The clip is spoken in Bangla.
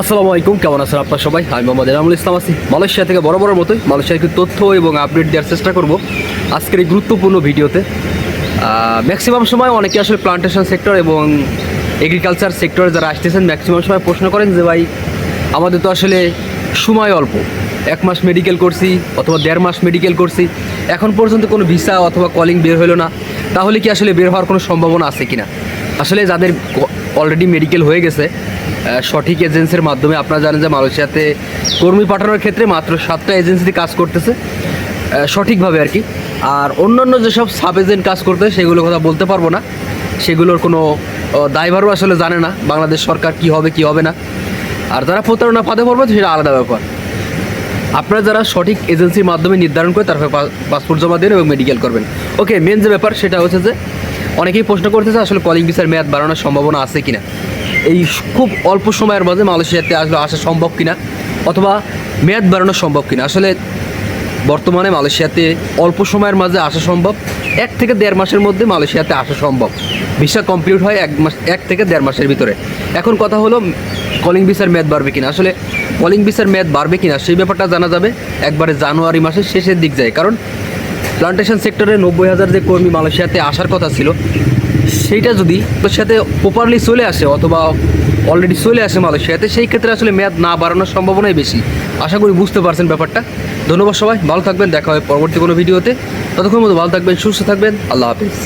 আসসালামু আলাইকুম, কেমন আছেন আপনার সবাই? আমি মোহাম্মদ এনামুল ইসলাম আছি। মালয়েশিয়া থেকে বড় বড় মতোই মালয়েশিয়ার কিছু তথ্য এবং আপডেট দেওয়ার চেষ্টা করব। আজকের এই গুরুত্বপূর্ণ ভিডিওতে ম্যাক্সিমাম সময় অনেকে আসলে প্লান্টেশন সেক্টর এবং এগ্রিকালচার সেক্টরে যারা আসতেছেন ম্যাক্সিমাম সময় প্রশ্ন করেন যে, ভাই, আমাদের তো আসলে সময় অল্প। এক মাস মেডিকেল করছি অথবা দেড় মাস মেডিকেল করছি। এখন পর্যন্ত কোনো ভিসা অথবা কলিং বের হলো না। তাহলে কি আসলে বের হওয়ার কোনো সম্ভাবনা আছে কিনা? আসলে যাদের অলরেডি মেডিকেল হয়ে গেছে সঠিক এজেন্সির মাধ্যমে আপনারা জানেন যে মালয়েশিয়াতে কর্মী পাঠানোর ক্ষেত্রে মাত্র সাতটা এজেন্সিতে কাজ করতেছে সঠিকভাবে আর কি। আর অন্যান্য যেসব সাব এজেন্ট কাজ করতে সেগুলোর কথা বলতে পারব না। সেগুলোর কোনো দায়ভারও আসলে জানে না, বাংলাদেশ সরকার কি হবে কি হবে না। আর যারা প্রতারণা ফাঁদে পড়বে, সেটা আলাদা ব্যাপার। আপনারা যারা সঠিক এজেন্সির মাধ্যমে নির্ধারণ করে তারপরে পাসপোর্ট জমা দেন এবং মেডিকেল করবেন। ওকে মেন যে ব্যাপার, সেটা হচ্ছে যে, অনেকেই প্রশ্ন করতেছে আসলে কলিং ভিসার মেয়াদ বাড়ানোর সম্ভাবনা আছে কিনা। এই খুব অল্প সময়ের মধ্যে মালয়েশিয়াতে আসলে আসা সম্ভব কিনা? অথবা মেয়াদ বাড়ানো সম্ভব কিনা? আসলে বর্তমানে মালয়েশিয়াতে অল্প সময়ের মাঝে আসা সম্ভব, এক থেকে দেড় মাসের মধ্যে মালয়েশিয়াতে আসা সম্ভব। ভিসা কমপ্লিট হয় এক মাস, এক থেকে দেড় মাসের ভিতরে। এখন কথা হলো কলিং ভিসার মেয়াদ বাড়বে কিনা? আসলে কলিং ভিসার মেয়াদ বাড়বে কিনা, সেই ব্যাপারটা জানা যাবে একবারে জানুয়ারি মাসের শেষের দিক যায়। কারণ প্লান্টেশন সেক্টরে নব্বই হাজার যে কর্মী মালয়েশিয়াতে আসার কথা ছিল সেইটা যদি ওর সাথে প্রপারলি চলে আসে অথবা অলরেডি চলে আসে মালয়েশিয়াতে সেই ক্ষেত্রে আসলে মেয়াদ না বাড়ানোর সম্ভাবনাই বেশি। আশা করি বুঝতে পারছেন ব্যাপারটা। ধন্যবাদ সবাই, ভালো থাকবেন, দেখা হয় পরবর্তী কোনো ভিডিওতে। ততক্ষণ মতো ভালো থাকবেন, সুস্থ থাকবেন, আল্লাহ হাফিজ।